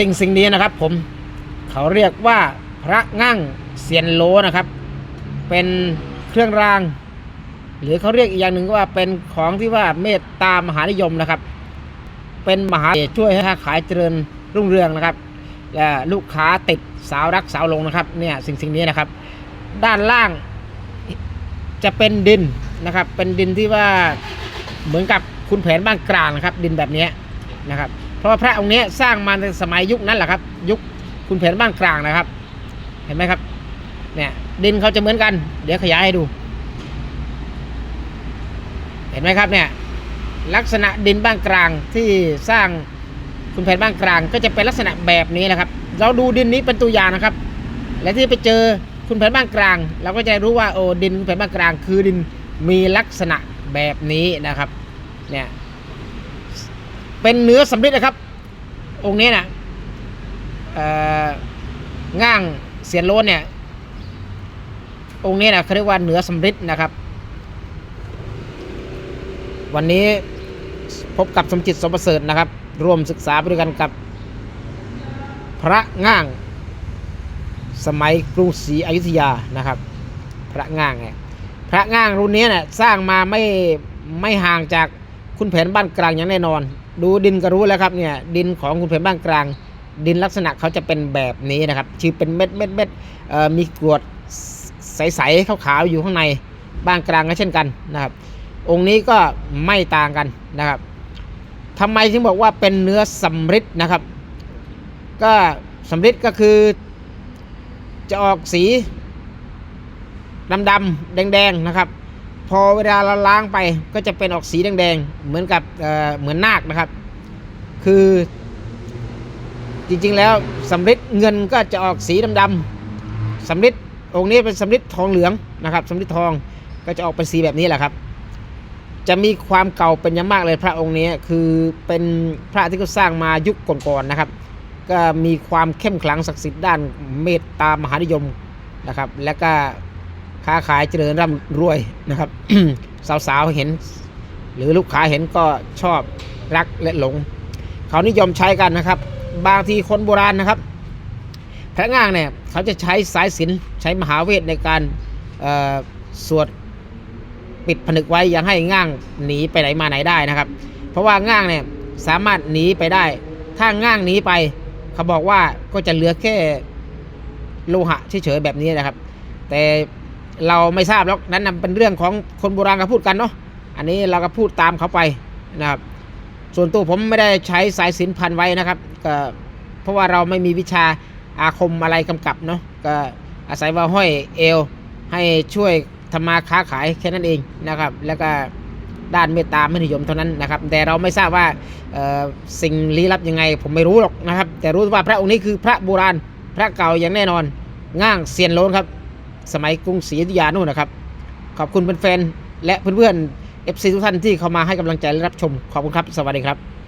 สิ่งสิ่งนี้นะครับ ผมเขาเรียกว่าพระงั่งเซียนโลนะครับ เป็นเครื่องราง หรือเขาเรียกอีกอย่างหนึ่งว่าเป็นของที่ว่าเมตตามหานิยมนะครับ เป็นมหาช่วยให้ค้าขายเจริญรุ่งเรืองนะครับและลูกค้าติดสาวรักสาวลงนะครับเนี่ยสิ่งสิ่งนี้นะครับ ด้านล่างจะเป็นดินนะครับ เป็นดินที่ว่าเหมือนกับคุณแผนบ้านกลางนะครับ ดินแบบนี้นะครับ เพราะว่าพระองค์นี้สร้างมาในสมัยยุคนั้นแหละครับ ยุคคุณแผนบ้านกลางนะครับ เห็นไหมครับ เนี่ยดินเขาจะเหมือนกัน เดี๋ยวขยายให้ดู เห็นไหมครับเนี่ยลักษณะดินบ้านกลางที่สร้างคุณแผนบ้านกลาง ก็จะเป็นลักษณะแบบนี้นะครับ เราดูดินนี้เป็นตัวอย่างนะครับ และที่ไปเจอคุณแผนบ้านกลาง เราก็จะรู้ว่าโอ้ดินคุณแผนบ้านกลาง คือดินมีลักษณะแบบนี้นะครับ เนี่ย เป็นเนื้อสำริดนะครับ องค์นี้นะง่างเสียนโลนเนี่ย องค์นี้นะเขาเรียกว่าเนื้อสำริดนะครับ วันนี้พบกับสมจิตสมประเสริฐนะครับ ร่วมศึกษาไปด้วยกันกับ พระง่าง สมัยกรุงศรีอยุธยานะครับ พระง่างเนี่ยพระง่างรุ่นนี้เนี่ยสร้างมาไม่ไม่ห่างจาก คุณแผนบ้านกลางอย่างแน่นอน ดูดินก็รู้แล้วครับเนี่ยดินของคุณแผนบ้านกลาง ดินลักษณะเขาจะเป็นแบบนี้นะครับชื่อเป็นเม็ดเม็ดเม็ดมีกรวดใสๆขาวๆอยู่ข้างในบ้านกลางก็เช่นกันนะครับ องค์นี้ก็ไม่ต่างกันนะครับทำไมถึงบอกว่าเป็นเนื้อสำริดนะครับ ก็สำริดก็คือจะออกสีดำๆแดงๆนะครับ พอเวลาเราล้างไปก็จะเป็นออกสีแดงๆ เหมือนกับเเหมือนนาคนะครับ คือจริงๆแล้วสำริดเงินก็จะออกสีดำๆสำริดองค์นี้เป็นสำริดทองเหลืองนะครับสำริดทองก็จะออกเป็นสีแบบนี้แหละครับ จะมีความเก่าเป็นอย่างมากเลยพระองค์นี้คือเป็นพระที่เขาสร้างมายุคก่อนๆนะครับ ก็มีความเข้มขลังศักดิ์สิทธิ์ด้านเมตตามหานิยมนะครับ และก็ ค้าขายเจริญร่ำรวยนะครับ สาวๆเห็น หรือลูกค้าเห็นก็ชอบรักและหลง เขานิยมใช้กันนะครับ บางทีคนโบราณนะครับพระง่างเนี่ยเขาจะใช้สายสิญจนใช้มหาเวทในการสวดปิดผนึกไว้ยังให้ง่างหนีไปไหนมาไหนได้นะครับ เพราะว่าง่างเนี่ยสามารถหนีไปได้ ถ้าง่างหนีไป เขาบอกว่าก็จะเหลือแค่โลหะเฉยๆแบบนี้นะครับ แต่ เราไม่ทราบหรอกนั้นเป็นเรื่องของคนโบราณเขาพูดกันเนาะอันนี้เราก็พูดตามเขาไปนะครับ ส่วนตัวผมไม่ได้ใช้สายสินพันไว้นะครับก็เพราะว่าเราไม่มีวิชาอาคมอะไรกำกับเนาะก็อาศัยว่าห้อยเอวให้ช่วยทำมาค้าขายแค่นั้นเองนะครับ แล้วก็ด้านเมตตามหานิยมเท่านั้นนะครับ แต่เราไม่ทราบว่าสิ่งลี้ลับยังไง ผมไม่รู้หรอกนะครับ แต่รู้ว่าพระองค์นี้คือพระโบราณพระเก่าอย่างแน่นอน ง่างเซียนโลนครับ สมัยกรุงศรีอยุธยานู่นนะครับ ขอบคุณเป็นแฟนๆและเพื่อนๆ FC ทุกท่านที่เข้ามาให้กำลังใจและรับชม ขอบคุณครับ สวัสดีครับ